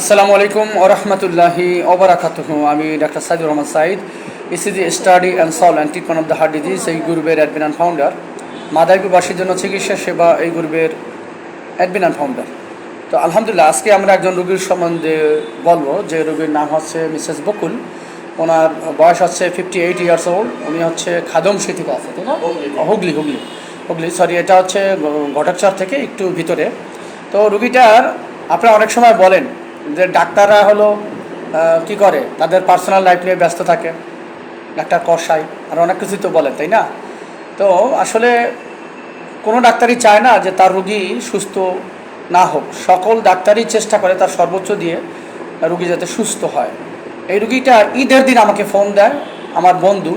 আসসালামু আলাইকুম ওরহমতুল্লাহি ওবরাকাতুহ আমি doctor Saidur Rahman Sayeed ECG study and solve and treatment of the heart disease এই গ্রুপের অ্যাডমিন অ্যান্ড ফাউন্ডার মাদারীপুরবাসীর জন্য চিকিৎসা সেবা এই গ্রুপের অ্যাডমিন অ্যান্ড ফাউন্ডার তো আলহামদুলিল্লাহ আজকে আমরা একজন রোগীর সম্বন্ধে বলব। যে রোগীর নাম হচ্ছে মিসেস বকুল। ওনার বয়স হচ্ছে ফিফটি এইট ইয়ার্স ওল্ড উনি হচ্ছে খাদমশি থেকে আছে তাই না? হুগলি। হুগলি হুগলি। সরি এটা হচ্ছে ঘটাকচর থেকে একটু ভিতরে। তো রুগীটার আপনারা অনেক সময় বলেন যে ডাক্তাররা হলো কি করে? তাদের পার্সোনাল লাইফ নিয়ে ব্যস্ত থাকে। ডাক্তার কষাই আর অনেক কিছুই তো বলেন তাই না? তো আসলে কোনো ডাক্তারই চায় না যে তার রুগী সুস্থ না হোক। সকল ডাক্তারই চেষ্টা করে তার সর্বোচ্চ দিয়ে রুগী যাতে সুস্থ হয়। এই রুগীটা ঈদের দিন আমাকে ফোন দেয় আমার বন্ধু।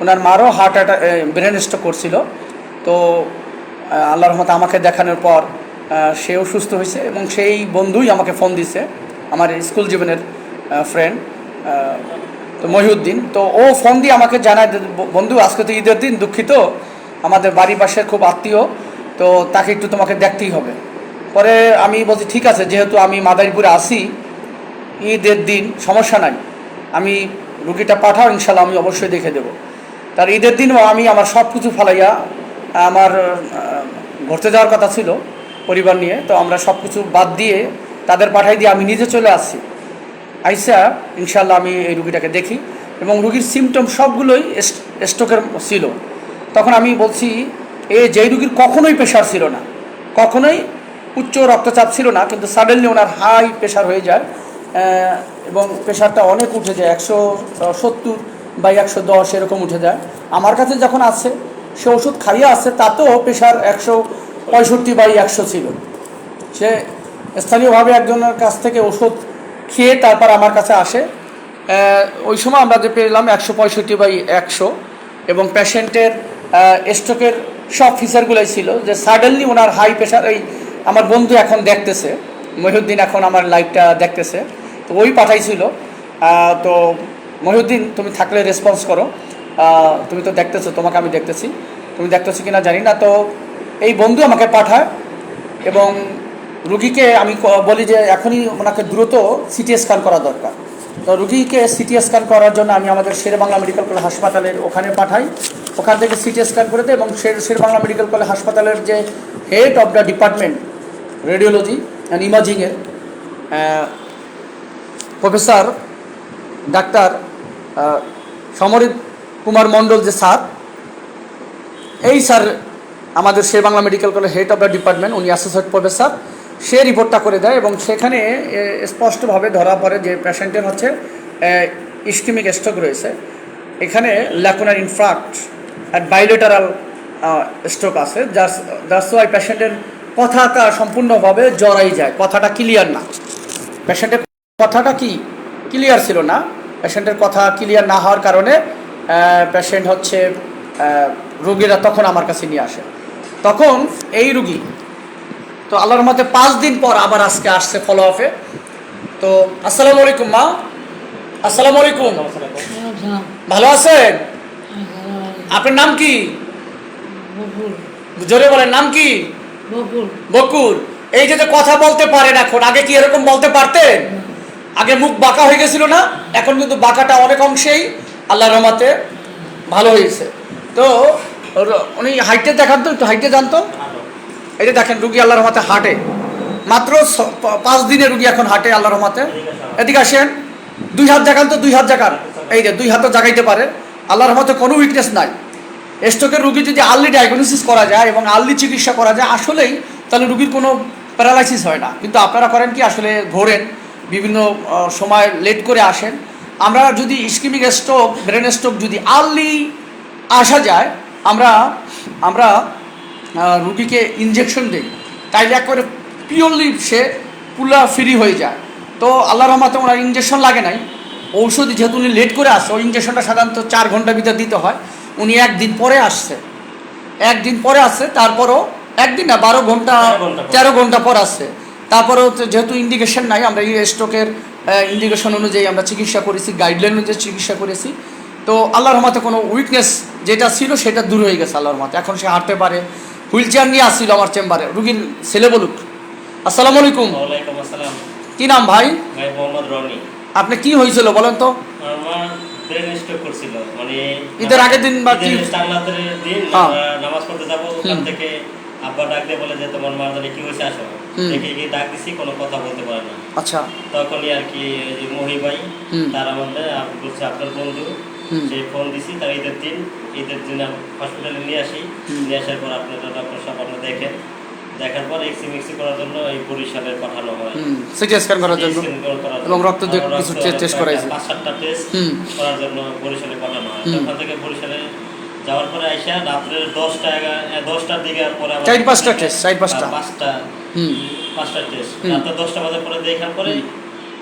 ওনার মারও হার্ট অ্যাটাক ব্রেন স্ট্রোক করছিল। তো আহ, আল্লাহর রহমতে আমাকে দেখানোর পর সেও সুস্থ হয়েছে এবং সেই বন্ধুই আমাকে ফোন দিছে, আমার স্কুল জীবনের ফ্রেন্ড তো মহিউদ্দিন। তো ও ফোন দিয়ে আমাকে জানায় বন্ধু, আজকে তো ঈদের দিন, দুঃখিত। আমাদের বাড়ির পাশের খুব আত্মীয়, তো তাকে একটু তোমাকে দেখতেই হবে। পরে আমি বলছি, ঠিক আছে, যেহেতু আমি মাদারীপুরে আসি ঈদের দিন সমস্যা নাই। আমি রুগীটা পাঠাও, ইনশাল্লাহ আমি অবশ্যই দেখে দেবো। তার ঈদের দিনও আমি আমার সব কিছু ফালাইয়া, আমার ঘুরতে যাওয়ার কথা ছিল। পরিবার নিয়ে, তো আমরা সব কিছু বাদ দিয়ে তাদের পাঠাই দিয়ে আমি নিজে চলে আসছি। আইসা ইনশাল্লাহ আমি এই রুগীটাকে দেখি এবং রুগীর সিমটম সবগুলোই স্ট্রোকের ছিল। তখন আমি বলছি, এ, যেই রুগীর কখনোই প্রেশার ছিল না। কখনোই উচ্চ রক্তচাপ ছিল না, কিন্তু সাডেনলি ওনার হাই প্রেশার হয়ে যায় এবং প্রেশারটা অনেক উঠে যায়, একশো সত্তর বা একশো দশ এরকম উঠে যায়। আমার কাছে যখন আছে সে ওষুধ খাইয়ে আছে তাতেও প্রেশার একশো পঁয়ষট্টি বাই একশো ছিল। সে স্থানীয়ভাবে একজনের কাছ থেকে ওষুধ খেয়ে তারপর আমার কাছে আসে। ওই সময় আমরা যে পেলাম একশো পঁয়ষট্টি বাই একশো এবং পেশেন্টের স্ট্রোকের সব ফিচারগুলোই ছিল যে সাডেনলি ওনার হাই প্রেশার, এই আমার বন্ধু এখন দেখতেছে, মহিউদ্দিন এখন আমার লাইভটা দেখতেছে, তো ওই পাঠাইছিল। তো মহিউদ্দিন, তুমি থাকলে রেসপন্স করো। তুমি তো দেখতেছো, তোমাকে আমি দেখতেছি। তুমি দেখতেছো কিনা জানি না, তো বন্ধু আমাকে পাঠায় এবং রুগীকে আমি বলি যে এখনই ওনাকে দ্রুত সিটি স্ক্যান করা দরকার। তো রুগীকে সিটি স্ক্যান করার জন্য আমি আমাদের শেরবাংলা মেডিকেল কলেজ হাসপাতালের ওখানে পাঠাই। ওখান থেকে সিটি স্ক্যান করে দেয় এবং শের শেরবাংলা মেডিকেল কলেজ হাসপাতালের যে head of the department radiology and ইমাজিংয়ের professor doctor Samarit Kumar Mondal যে স্যার, এই স্যার আমাদের Sher Bangla medical college head of the department, উনি অ্যাসোসিয়েট প্রফেসর, সে রিপোর্টটা করে দেয় এবং সেখানে স্পষ্টভাবে ধরা পড়ে যে পেশেন্টের হচ্ছে ইস্কিমিক স্ট্রোক রয়েছে। এখানে ল্যাকুনার ইনফ্রাক্ট আর বাইলেটারাল স্ট্রোক আছে। যার যার ওয়াই পেশেন্টের কথাটা সম্পূর্ণভাবে জড়াই যায়। কথাটা ক্লিয়ার না। পেশেন্টের কথাটা কি? ক্লিয়ার ছিল না। পেশেন্টের কথা ক্লিয়ার না হওয়ার কারণে পেশেন্ট হচ্ছে রোগীরা তখন আমার কাছে নিয়ে আসে। তখন এই রুগী, তো আল্লাহর মতে পাঁচ দিন পর আবার আজকে আসছে ফলো আপে তো আসসালামু আলাইকুম, মা। আসসালামু আলাইকুম। ভালো আছেন? আপনার নাম কি? জোরে বলেন, নাম কি? বকুল। এই যে কথা বলতে পারেন এখন, আগে কি এরকম বলতে পারতেন? আগে মুখ বাঁকা হয়ে গেছিল না? এখন কিন্তু বাঁকাটা অনেক অংশেই আল্লাহ রহমাতে ভালো হয়েছে। তো উনি হাইটে দেখান তো, একটু হাইটে জানতো এই যে দেখেন, রুগী আল্লাহ রহমাতে হাঁটে। মাত্র পাঁচ দিনে রুগী এখন হাঁটে আল্লাহ রহমাতে। এদিকে আসেন, দুই হাত দেখান তো, দুই হাত দেখান। এই যে দুই হাতও জাগাইতে পারে। আল্লাহ রহমতে কোনো উইকনেস নাই। স্ট্রোকের রুগী যদি আর্লি ডায়াগনোসিস করা যায় এবং আর্লি চিকিৎসা করা যায়, আসলেই তাহলে রুগীর কোনো প্যারালাইসিস হয় না। কিন্তু আপনারা করেন কি, আসলে ঘোরেন, বিভিন্ন সময় লেট করে আসেন। আমরা যদি ইস্কিমিক স্ট্রোক ব্রেন স্ট্রোক যদি আর্লি আসা যায় আমরা আমরা রুগীকে ইনজেকশন দিই। তাইলে একবারে পিওরলি সে পুলা ফ্রি হয়ে যায়। তো আল্লাহ রহমাতে ওনার ইঞ্জেকশন লাগে নাই। ঔষধ যেহেতু উনি লেট করে আসছে ওই ইঞ্জেকশনটা সাধারণত চার ঘণ্টার ভিতরে দিতে হয়। উনি একদিন পরে আসছে। একদিন পরে আসছে তারপরও একদিন না বারো ঘণ্টা তেরো ঘণ্টা পর। আসছে। তারপরেও যেহেতু ইন্ডিকেশন নাই আমরা এই স্ট্রোকের ইন্ডিকেশন অনুযায়ী আমরা চিকিৎসা করেছি গাইডলাইন অনুযায়ী চিকিৎসা করেছি। তো আল্লাহর রহমতে কোনো উইকনেস যেটা ছিল সেটা দূর হয়ে গেছে আল্লাহর রহমতে। এখন সে হাঁটতে পারে। হুইল চেয়ার নিয়ে আসছিল আমার চেম্বারে রুগীর ছেলে বলুক। আসসালামু আলাইকুম। কি নাম ভাই? আপনি কি হয়েছিল বলেন তো? মানে ঈদের আগের দিন বা কি? হ্যাঁ। নামাজ পড়তে যাব। থেকে আব্বা ডাক দিয়ে বলে যে তোমার মা জানি কি হয়েছে আসো। হুম। দেখে গিয়ে ডাক দিছি কোনো কথা বলতে পারে না। আচ্ছা। তখনই আর কি মহি ভাই। তার আমাদের বলছে আপনার বন্ধু। সেই ফোন দিছি তার ঈদের দিন ঈদের দিন হসপিটালে নিয়ে আসি। নিয়ে আসার পর আপনারা ডক্টর সব আপনার দেখেন। দেখার পর এক্সি মিক্সি করার জন্য এই বরিশালে পাঠানো হয়। সিটি স্ক্যান করার জন্য। এবং রক্ত কিছু test করাইছে। পাঁচ সাতটা টেস্ট করার জন্য বরিশালে পাঠানো হয়। ওখান থেকে বরিশালে যাওয়ার পরে আইসা রাত্রে দশটা দশটার দিকে আর পরে চার পাঁচটা test, চার পাঁচটা। পাঁচটা। পাঁচটা টেস্ট। রাত্রে দশটা বাজার পরে দেখার পরে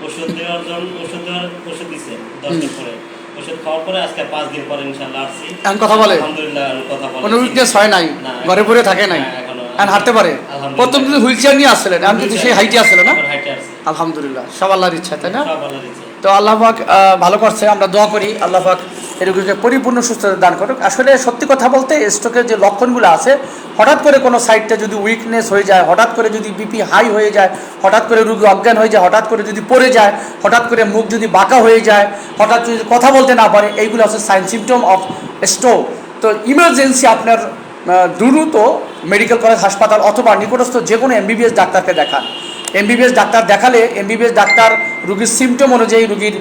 ওষুধ দেওয়ার জন্য ওষুধ দেওয়ার ওষুধ দিছে দশটার পরে। ওষুধ খাওয়ার পরে আজকে পাঁচ দিন পরে ইনশাল্লাহ আসছি। এখন কথা বলে? আলহামদুলিল্লাহ কথা বলে। কোনো উইকনেস হয় নাই? ঘরে ঘরে থাকে নাই? এখন হাঁটতে পারে? প্রথম কিন্তু হুইল চেয়ার নিয়ে আসছিলেন আমি কিন্তু সেই হাইটে আসছিল না? আলহামদুলিল্লাহ সব আল্লাহর ইচ্ছা তাই না? সব তো আল্লাহ পাক ভালো করছে, আমরা দোয়া করি, আল্লাহ পাক এরকমকে পরিপূর্ণ সুস্থতা দান করুক। আসলে সত্যি কথা বলতে, স্ট্রোকের যে লক্ষণগুলো আছে, হঠাৎ করে কোনো সাইডটা যদি উইকনেস হয়ে যায়, হঠাৎ করে যদি বিপি হাই হয়ে যায়, হঠাৎ করে রুগী অজ্ঞান হয়ে যায়, হঠাৎ করে যদি পড়ে যায়, হঠাৎ করে মুখ যদি বাঁকা হয়ে যায়, হঠাৎ যদি কথা বলতে না পারে, এইগুলো হচ্ছে সাইন সিমটম অফ স্ট্রোক তো ইমার্জেন্সি আপনার দ্রুত মেডিকেল কলেজ হাসপাতাল অথবা নিকটস্থ যে কোনো এমবিবিএস ডাক্তারকে দেখান। এমবিবিএস ডাক্তার দেখালে এমবিবিএস ডাক্তার রুগীর সিমটম অনুযায়ী রুগীর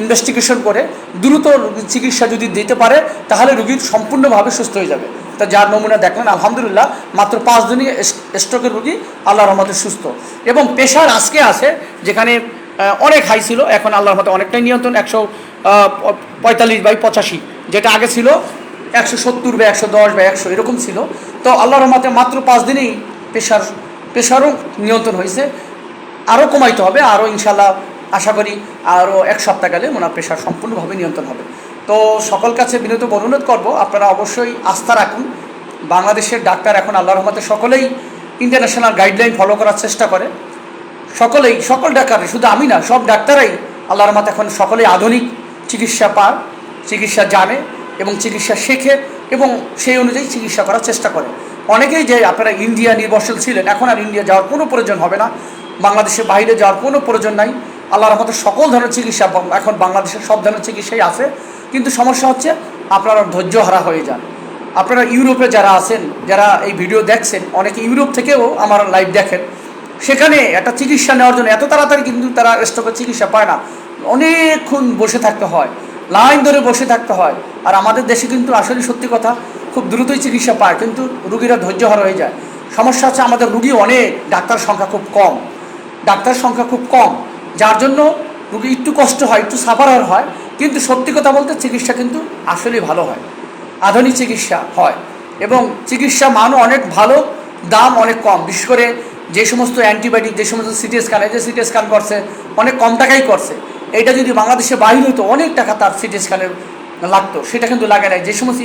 ইনভেস্টিগেশন করে। দ্রুত চিকিৎসা যদি দিতে পারে, তাহলে রুগীর সম্পূর্ণভাবে সুস্থ হয়ে যাবে। তা যার নমুনা দেখলেন, আলহামদুলিল্লাহ, মাত্র পাঁচ দিনই স্ট্রোকের রুগী আল্লাহর রহমতে সুস্থ। এবং পেশার আজকে আছে, যেখানে অনেক হাই ছিল, এখন আল্লাহর রহমতে অনেকটাই নিয়ন্ত্রণ, একশো পঁয়তাল্লিশ বাই পঁচাশি, যেটা আগে ছিল একশো সত্তর বা একশো দশ বা একশো, এরকম ছিল। তো আল্লাহর রহমতে মাত্র পাঁচ দিনেই পেশার পেশারও নিয়ন্ত্রণ হয়েছে। আরও কমাইতে হবে, আরও ইনশাল্লাহ আশা করি আরও এক সপ্তাহ গেলে ওনার প্রেশার সম্পূর্ণভাবে নিয়ন্ত্রণ হবে। তো সকল কাছে বিনীত অনুরোধ করব, আপনারা অবশ্যই আস্থা রাখুন। বাংলাদেশের ডাক্তার এখন আল্লাহর রহমতে সকলেই ইন্টারন্যাশনাল গাইডলাইন ফলো করার চেষ্টা করে। সকলেই, সকল ডাক্তার শুধু আমি না, সব ডাক্তারাই আল্লাহর রহমতে এখন সকলেই আধুনিক চিকিৎসা পান চিকিৎসা জানে এবং চিকিৎসা শেখে এবং সেই অনুযায়ী চিকিৎসা করার চেষ্টা করে। অনেকেই যে আপনারা ইন্ডিয়া নির্ভরশীল ছিলেন, এখন আর ইন্ডিয়া যাওয়ার কোনো প্রয়োজন হবে না। বাংলাদেশের বাইরে যাওয়ার কোনো প্রয়োজন নাই। আল্লাহর মতো সকল ধরনের চিকিৎসা এখন বাংলাদেশের সব ধরনের চিকিৎসাই আছে। কিন্তু সমস্যা হচ্ছে, আপনারা ধৈর্য হারা হয়ে যান। আপনারা ইউরোপে যারা আছেন, যারা এই ভিডিও দেখছেন, অনেকে ইউরোপ থেকেও আমার লাইভ দেখেন। সেখানে একটা চিকিৎসা নেওয়ার জন্য এত তাড়াতাড়ি কিন্তু তারা স্ট্রোকের চিকিৎসা পায় না। অনেকক্ষণ বসে থাকতে হয়। লাইন ধরে বসে থাকতে হয়। আর আমাদের দেশে কিন্তু আসলে সত্যি কথা, খুব দ্রুতই চিকিৎসা পায়, কিন্তু রুগীরা ধৈর্যহার হয়ে যায়। সমস্যা হচ্ছে আমাদের রুগী অনেক, ডাক্তার সংখ্যা খুব কম। ডাক্তার সংখ্যা খুব কম, যার জন্য রুগী একটু কষ্ট হয়, একটু সাফার হয়, কিন্তু সত্যি কথা বলতে চিকিৎসা কিন্তু আসলেই ভালো হয়। আধুনিক চিকিৎসা হয় এবং চিকিৎসা মানও অনেক ভালো, দাম অনেক কম। বিশেষ করে যে সমস্ত অ্যান্টিবায়োটিক যে সমস্ত সিটি স্ক্যান এই যে সিটি স্ক্যান করছে, অনেক কম টাকাই করছে। এইটা যদি বাংলাদেশে বাইরে হতো অনেক টাকা তার সিটি স্ক্যানের লাগতো। সেটা কিন্তু লাগে নাই। যে সমস্ত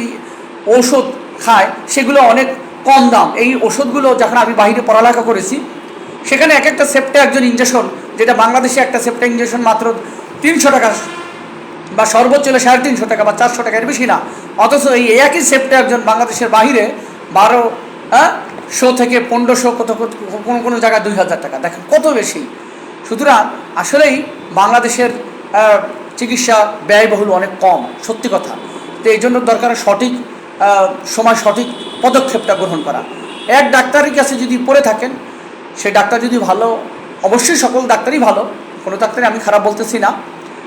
ঔষধ খায়, সেগুলো অনেক কম দাম। এই ওষুধগুলো যখন আমি বাইরে পড়ালেখা করেছি, সেখানে এক একটা সেপ্টে একজন ইঞ্জেকশন যেটা বাংলাদেশে একটা সেপ্টে ইঞ্জেকশন মাত্র তিনশো টাকা বা সর্বোচ্চ হলে সাড়ে তিনশো টাকা বা চারশো টাকা, এর বেশি না। অথচ এই একই সেপ্টে একজন বাংলাদেশের বাহিরে বারো হ্যাঁ শো থেকে পনেরোশো কত- কোনো কোনো জায়গায় দুই হাজার টাকা। দেখেন কত বেশি। সুতরাং আসলেই বাংলাদেশের চিকিৎসা ব্যয়বহুল অনেক কম, সত্যি কথা। তো এই জন্য দরকার সঠিক সময় সঠিক পদক্ষেপটা গ্রহণ করা। এক ডাক্তারের কাছে যদি পড়ে থাকেন সেই ডাক্তার যদি ভালো, অবশ্যই সকল ডাক্তারই ভালো, কোনো ডাক্তারই আমি খারাপ বলতেছি না।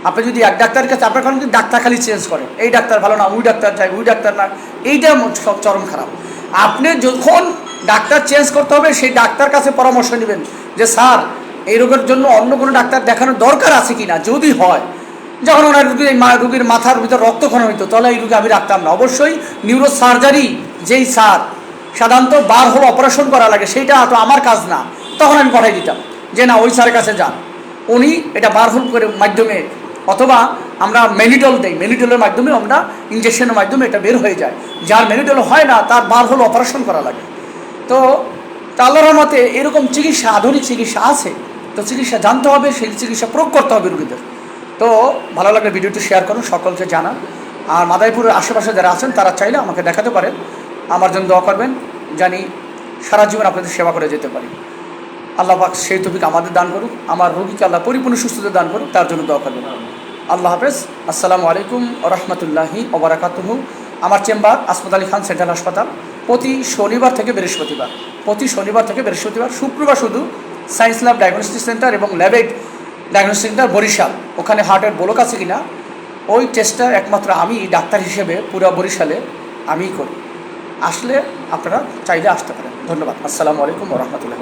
আপনি যদি এক ডাক্তারের কাছে, আপনার কারণ কিন্তু ডাক্তার খালি চেঞ্জ করে? এই ডাক্তার ভালো না, ওই ডাক্তার চাই ওই ডাক্তার না, এইটা চরম খারাপ। আপনি যখন ডাক্তার চেঞ্জ করতে হবে, সেই ডাক্তার কাছে পরামর্শ নেবেন যে, স্যার এই রোগের জন্য অন্য কোনো ডাক্তার দেখানোর দরকার আছে কি না যদি হয়, যখন ওনার রুগীর মা, রুগীর মাথার ভিতর রক্তক্ষরণ হইতো, তাহলে এই রুগী আমি রাখতাম না। অবশ্যই নিউরো সার্জারি যেই সার সাধারণত বার হল অপারেশন করা লাগে সেইটা তো আমার কাজ না। তখন আমি পাঠাই দিতাম যে, না, ওই স্যারের কাছে যান। উনি এটা বার হোল করে মাধ্যমে, অথবা আমরা মেনিটল দেই। মেনিটলের মাধ্যমে আমরা ইঞ্জেকশনের মাধ্যমে এটা বের হয়ে যায়। যার মেনিটল হয় না, তার বার হল অপারেশন করা লাগে। তো, আল্লাহর রহমতে এরকম চিকিৎসা, আধুনিক চিকিৎসা আছে। তো চিকিৎসা জানতে হবে, সেই চিকিৎসা প্রয়োগ করতে হবে রুগীদের। তো ভালো লাগলে ভিডিওটি শেয়ার করুন, সকলকে জানান। আর মাদারীপুরের আশেপাশে যারা আছেন, তারা চাইলে আমাকে দেখাতে পারেন। আমার জন্য দোয়া করবেন, জানি সারা জীবন আপনাদের সেবা করে যেতে পারি। আল্লাহ পাক সেই তফিক আমাদের দান করুক, আমার রোগীকে আল্লাহ পরিপূর্ণ সুস্থতা দান করুক, তার জন্য দোয়া করবেন। আল্লাহ হাফেজ, আসসালামু আলাইকুম রহমতুল্লাহি ওবরাকাতুহু। আমার চেম্বার আসমাত আলী খান সেন্ট্রাল হাসপাতাল। প্রতি শনিবার থেকে বৃহস্পতিবার, প্রতি শনিবার থেকে বৃহস্পতিবার, শুক্রবার শুধু সায়েন্স ল্যাব ডায়াগনোস্টিক সেন্টার এবং ল্যাবেড ডায়াগনস্টিক সেন্টার বরিশাল। ওখানে হার্টের ব্লক আছে কি না ওই টেস্টটা একমাত্র আমি ডাক্তার হিসেবে পুরো বরিশালে আমিই করি। আসলে আপনারা চাইলে আসতে পারেন। ধন্যবাদ। আসসালামু আলাইকুম রহমতুল্লাহ